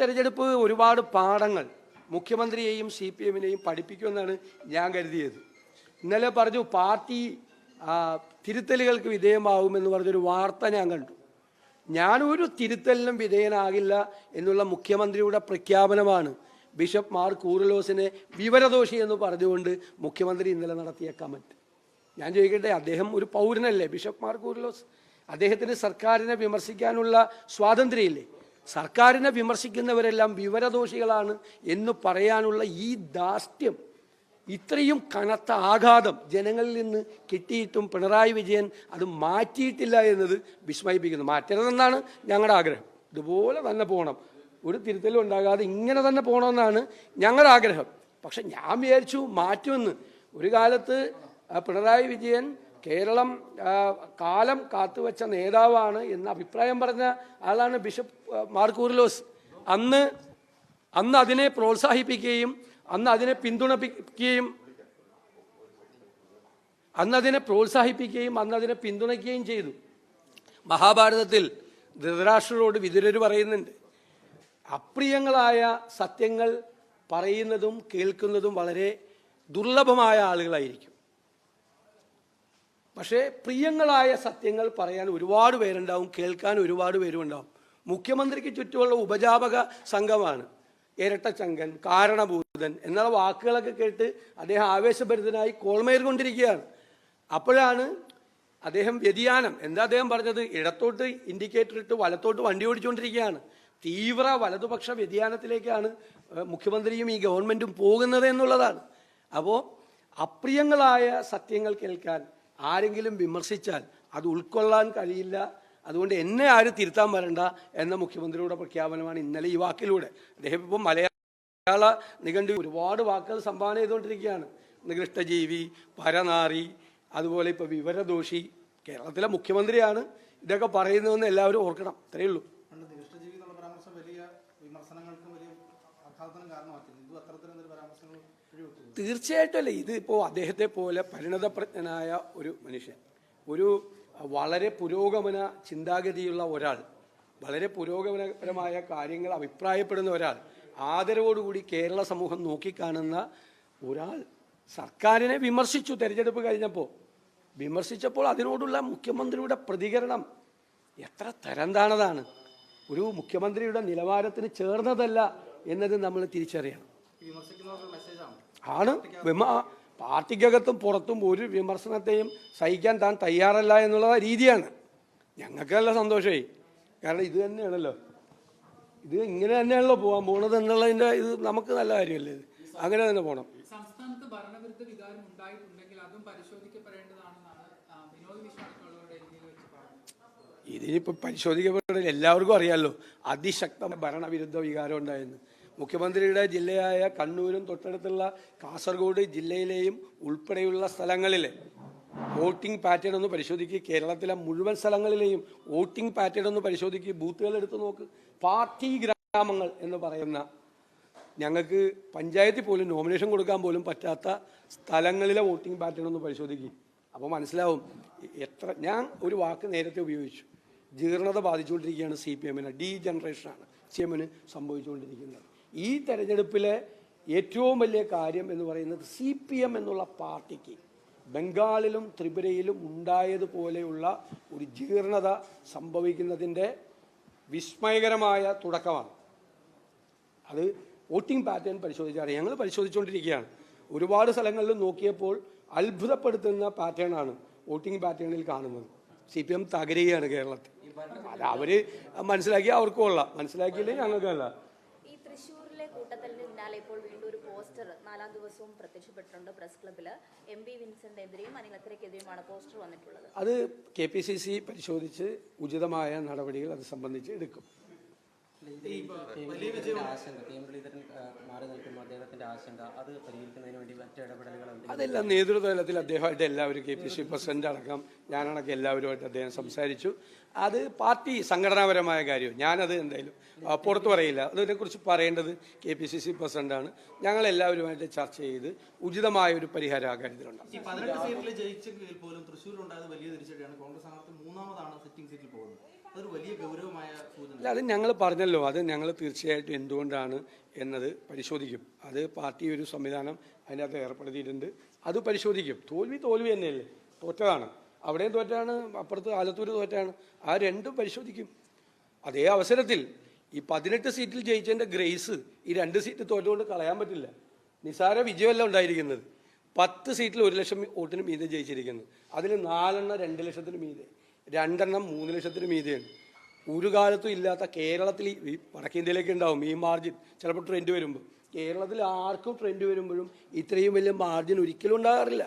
തെരഞ്ഞെടുപ്പ് ഒരുപാട് പാഠങ്ങൾ മുഖ്യമന്ത്രിയെയും സി പി എമ്മിനെയും പഠിപ്പിക്കുമെന്നാണ് ഞാൻ കരുതിയത്. ഇന്നലെ പറഞ്ഞു പാർട്ടി തിരുത്തലുകൾക്ക് വിധേയമാവുമെന്ന് പറഞ്ഞൊരു വാർത്ത ഞാൻ കണ്ടു. ഞാനൊരു തിരുത്തലിനും വിധേയനാകില്ല എന്നുള്ള മുഖ്യമന്ത്രിയുടെ പ്രഖ്യാപനമാണ് ബിഷപ്പ് മാർ കൂറലോസിനെ വിവരദോഷി എന്ന് പറഞ്ഞുകൊണ്ട് മുഖ്യമന്ത്രി ഇന്നലെ നടത്തിയ കമന്റ്. ഞാൻ ചോദിക്കട്ടെ അദ്ദേഹം ഒരു പൗരനല്ലേ ബിഷപ്പ് മാർ കൂറലോസ്? അദ്ദേഹത്തിന് സർക്കാരിനെ വിമർശിക്കാനുള്ള സ്വാതന്ത്ര്യമില്ലേ? സർക്കാരിനെ വിമർശിക്കുന്നവരെല്ലാം വിവരദോഷികളാണ് എന്ന് പറയാനുള്ള ഈ ദാസ്യം ഇത്രയും കനത്ത ആഘാതം ജനങ്ങളിൽ നിന്ന് കിട്ടിയിട്ടും പിണറായി വിജയൻ അത് മാറ്റിയിട്ടില്ല എന്നത് വിസ്മയിപ്പിക്കുന്നു. മാറ്റരുതെന്നാണ് ഞങ്ങളുടെ ആഗ്രഹം. ഇതുപോലെ തന്നെ പോകണം ഒരു തിരുത്തലും ഉണ്ടാകാതെ ഇങ്ങനെ തന്നെ പോകണമെന്നാണ് ഞങ്ങളുടെ ആഗ്രഹം. പക്ഷെ ഞാൻ വിചാരിച്ചു മാറ്റുമെന്ന്. ഒരു കാലത്ത് പിണറായി വിജയൻ കേരളം കാലം കാത്തുവച്ച നേതാവാണ് എന്ന അഭിപ്രായം പറഞ്ഞ ആളാണ് ബിഷപ്പ് മാർക്കൂറിലോസ് അന്ന് അന്ന് അതിനെ പ്രോത്സാഹിപ്പിക്കുകയും അന്ന് അതിനെ പിന്തുണപ്പിക്കുകയും അന്ന് അതിനെ പ്രോത്സാഹിപ്പിക്കുകയും അന്ന് അതിനെ പിന്തുണയ്ക്കുകയും ചെയ്തു. മഹാഭാരതത്തിൽ ധൃതരാഷ്ട്രരോട് വിതുരർ പറയുന്നുണ്ട് അപ്രിയങ്ങളായ സത്യങ്ങൾ പറയുന്നതും കേൾക്കുന്നതും വളരെ ദുർലഭമായ ആളുകളായിരിക്കും. പക്ഷേ പ്രിയങ്ങളായ സത്യങ്ങൾ പറയാൻ ഒരുപാട് പേരുണ്ടാവും കേൾക്കാൻ ഒരുപാട് പേരും ഉണ്ടാവും മുഖ്യമന്ത്രിക്ക് ചുറ്റുമുള്ള ഉപജാപക സംഘമാണ്. ഇരട്ടച്ചങ്കൻ കാരണഭൂതൻ എന്നുള്ള വാക്കുകളൊക്കെ കേട്ട് അദ്ദേഹം ആവേശഭരിതനായി കോൾമേർ കൊണ്ടിരിക്കുകയാണ്. അപ്പോഴാണ് അദ്ദേഹം വ്യതിയാനം എന്താ അദ്ദേഹം പറഞ്ഞത്? ഇടത്തോട്ട് ഇൻഡിക്കേറ്റർ ഇട്ട് വലത്തോട്ട് വണ്ടി ഓടിച്ചുകൊണ്ടിരിക്കുകയാണ് തീവ്ര വലതുപക്ഷ വ്യതിയാനത്തിലേക്കാണ് മുഖ്യമന്ത്രിയും ഈ ഗവൺമെന്റും പോകുന്നത് എന്നുള്ളതാണ്. അപ്പോൾ അപ്രിയങ്ങളായ സത്യങ്ങൾ കേൾക്കാൻ ആരെങ്കിലും വിമർശിച്ചാൽ അത് ഉൾക്കൊള്ളാൻ കഴിയില്ല അതുകൊണ്ട് എന്നെ ആരും തിരുത്താൻ വരണ്ട എന്ന മുഖ്യമന്ത്രിയുടെ പ്രഖ്യാപനമാണ് ഇന്നലെ ഈ വാക്കിലൂടെ. അദ്ദേഹം ഇപ്പം മലയാള നിഘണ്ടു ഒരുപാട് വാക്കുകൾ സംഭാവന ചെയ്തുകൊണ്ടിരിക്കുകയാണ്. നികൃഷ്ടജീവി പരനാറി അതുപോലെ ഇപ്പോൾ വിവരദോഷി കേരളത്തിലെ മുഖ്യമന്ത്രിയാണ് ഇതൊക്കെ പറയുന്നതെന്ന് എല്ലാവരും ഓർക്കണം. അത്രയേ ഉള്ളൂ. തീർച്ചയായിട്ടും അല്ലേ. ഇത് ഇപ്പോൾ അദ്ദേഹത്തെ പോലെ പരിണതപ്രജ്ഞനായ ഒരു മനുഷ്യൻ ഒരു വളരെ പുരോഗമന ചിന്താഗതിയുള്ള ഒരാൾ വളരെ പുരോഗമനപരമായ കാര്യങ്ങൾ അഭിപ്രായപ്പെടുന്ന ഒരാൾ ആദരവോടുകൂടി കേരള സമൂഹം നോക്കിക്കാണുന്ന ഒരാൾ സർക്കാരിനെ വിമർശിച്ചു തെരഞ്ഞെടുപ്പ് കഴിഞ്ഞപ്പോൾ. വിമർശിച്ചപ്പോൾ അതിനോടുള്ള മുഖ്യമന്ത്രിയുടെ പ്രതികരണം എത്ര തരം താണതാണ് ഒരു മുഖ്യമന്ത്രിയുടെ നിലവാരത്തിന് ചേർന്നതല്ല എന്നത് നമ്മൾ തിരിച്ചറിയണം. ആണ്. വിമ പാർട്ടിക്കകത്തും പുറത്തും ഒരു വിമർശനത്തെയും സഹിക്കാൻ താൻ തയ്യാറല്ല എന്നുള്ള രീതിയാണ്. ഞങ്ങൾക്കല്ല സന്തോഷമായി. കാരണം ഇത് തന്നെയാണല്ലോ. ഇത് ഇങ്ങനെ തന്നെയാണല്ലോ പോകാൻ പോണത് എന്നുള്ളതിന്റെ ഇത് നമുക്ക് നല്ല കാര്യമല്ലേ ഇത്? അങ്ങനെ തന്നെ പോകണം സംസ്ഥാനത്ത് ഭരണവിരുദ്ധ വികാരം ഉണ്ടായിട്ടുണ്ടെങ്കിൽ അതും പരിശോധിക്കപ്പെടേണ്ടതാണെന്നാണ് ആ, വിനോദ് ഇതിനിപ്പോൾ പരിശോധിക്കപ്പെടുന്ന എല്ലാവർക്കും അറിയാമല്ലോ അതിശക്ത ഭരണവിരുദ്ധ വികാരം ഉണ്ടായെന്ന്. മുഖ്യമന്ത്രിയുടെ ജില്ലയായ കണ്ണൂരും തൊട്ടടുത്തുള്ള കാസർഗോഡ് ജില്ലയിലെയും ഉൾപ്പെടെയുള്ള സ്ഥലങ്ങളിൽ വോട്ടിംഗ് പാറ്റേൺ ഒന്ന് പരിശോധിക്കുക കേരളത്തിലെ മുഴുവൻ സ്ഥലങ്ങളിലെയും വോട്ടിംഗ് പാറ്റേൺ ഒന്ന് പരിശോധിക്കുക ബൂത്തുകൾ എടുത്ത് നോക്ക്. പാർട്ടി ഗ്രാമങ്ങൾ എന്ന് പറയുന്ന ഞങ്ങൾക്ക് പഞ്ചായത്തിൽ പോലും നോമിനേഷൻ കൊടുക്കാൻ പോലും പറ്റാത്ത സ്ഥലങ്ങളിലെ വോട്ടിംഗ് പാറ്റേൺ ഒന്ന് പരിശോധിക്കുക അപ്പോൾ മനസ്സിലാവും എത്ര ഞാൻ ഒരു വാക്ക് നേരത്തെ ഉപയോഗിച്ചു. ജീർണത ബാധിച്ചുകൊണ്ടിരിക്കുകയാണ് സി പി എമ്മിന്. ഡീ ജനറേഷനാണ് സി എമ്മിന് സംഭവിച്ചുകൊണ്ടിരിക്കുന്നത്. ഈ തെരഞ്ഞെടുപ്പിലെ ഏറ്റവും വലിയ കാര്യം എന്ന് പറയുന്നത് സി പി എം എന്നുള്ള പാർട്ടിക്ക് ബംഗാളിലും ത്രിപുരയിലും ഉണ്ടായതുപോലെയുള്ള ഒരു ജീർണത സംഭവിക്കുന്നതിന്റെ വിസ്മയകരമായ തുടക്കമാണ്. അത് വോട്ടിംഗ് പാറ്റേൺ പരിശോധിച്ചാണ് ഞങ്ങൾ പരിശോധിച്ചുകൊണ്ടിരിക്കുകയാണ്. ഒരുപാട് സ്ഥലങ്ങളിൽ നോക്കിയപ്പോൾ അത്ഭുതപ്പെടുത്തുന്ന പാറ്റേണാണ് വോട്ടിംഗ് പാറ്റേണിൽ കാണുന്നത്. സി പി എം തകരുകയാണ് കേരളത്തിൽ. അത് അവർ മനസ്സിലാക്കി അവർക്കും ഉള്ള മനസ്സിലാക്കിയില്ലെങ്കിൽ ഞങ്ങൾക്കല്ല കൂട്ടത്തലിന് പിന്നാലെ ഇപ്പോൾ വീണ്ടും ഒരു പോസ്റ്റർ നാലാം ദിവസവും പ്രത്യക്ഷപ്പെട്ടിട്ടുണ്ട് പ്രസ് ക്ലബ്ബിൽ. എം പി വിൻസെന്റിനെതിരെയും അനിലക്കരയ്ക്കെതിരെയുമാണ് പോസ്റ്റർ വന്നിട്ടുള്ളത്. അത് കെ പരിശോധിച്ച് ഉചിതമായ നടപടികൾ അത് സംബന്ധിച്ച് എടുക്കും. അതെല്ലാം നേതൃത്വത്തിൽ അദ്ദേഹമായിട്ട് എല്ലാവരും കെ പി സി പ്രസിഡന്റ് അടക്കം ഞാനടക്കം എല്ലാവരുമായിട്ട് അദ്ദേഹം സംസാരിച്ചു. അത് പാർട്ടി സംഘടനാപരമായ കാര്യവും ഞാനത് എന്തായാലും പുറത്തു പറയില്ല. അതിനെക്കുറിച്ച് പറയേണ്ടത് കെ പി സി സി പ്രസിഡന്റാണ് ഞങ്ങൾ എല്ലാവരുമായിട്ട് ചർച്ച ചെയ്ത് ഉചിതമായ ഒരു പരിഹാരം ആ കാര്യത്തിലുണ്ടാകും പതിനെട്ട് സീറ്റിൽ ജയിച്ചെങ്കിൽ പോലും തൃശ്ശൂരിൽ ഉണ്ടായത് വലിയ തിരിച്ചടിയാണ്. കോൺഗ്രസ് സ്ഥാനാർത്ഥി മൂന്നാമതാണ് സിറ്റിംഗ് സീറ്റിൽ പോകുന്നത്. അല്ല അത് ഞങ്ങൾ പറഞ്ഞല്ലോ. അത് ഞങ്ങൾ തീർച്ചയായിട്ടും എന്തുകൊണ്ടാണ് എന്നത് പരിശോധിക്കും. അത് പാർട്ടി ഒരു സംവിധാനം അതിനകത്ത് ഏർപ്പെടുത്തിയിട്ടുണ്ട്. അത് പരിശോധിക്കും. തോൽവി തോൽവി തന്നെയല്ലേ? തോറ്റതാണ്. അവിടെയും തോറ്റാണ് അപ്പുറത്ത് ആലത്തൂർ തോറ്റാണ്. ആ രണ്ടും പരിശോധിക്കും. അതേ അവസരത്തിൽ ഈ പതിനെട്ട് സീറ്റിൽ ജയിച്ചതിന്റെ ഗ്രേസ് ഈ രണ്ട് സീറ്റ് തോറ്റുകൊണ്ട് കളയാൻ പറ്റില്ല. നിസാര വിജയമല്ല ഉണ്ടായിരിക്കുന്നത്. പത്ത് സീറ്റിൽ ഒരു ലക്ഷം വോട്ടിന് മീതെ ജയിച്ചിരിക്കുന്നത് അതിൽ നാലെണ്ണം രണ്ട് ലക്ഷത്തിന് മീതെ. രണ്ടെണ്ണം മൂന്ന് ലക്ഷത്തിന് മീതിയാണ് ഒരു കാലത്തും ഇല്ലാത്ത കേരളത്തിൽ ഈ- വടക്കേന്ത്യയിലേക്ക് ഉണ്ടാവും ഈ മാർജിൻ ചിലപ്പോൾ ട്രെൻഡ് വരുമ്പോൾ കേരളത്തിൽ ആർക്കും ട്രെൻഡ് വരുമ്പോഴും ഇത്രയും വലിയ മാർജിൻ ഒരിക്കലും ഉണ്ടാകാറില്ല.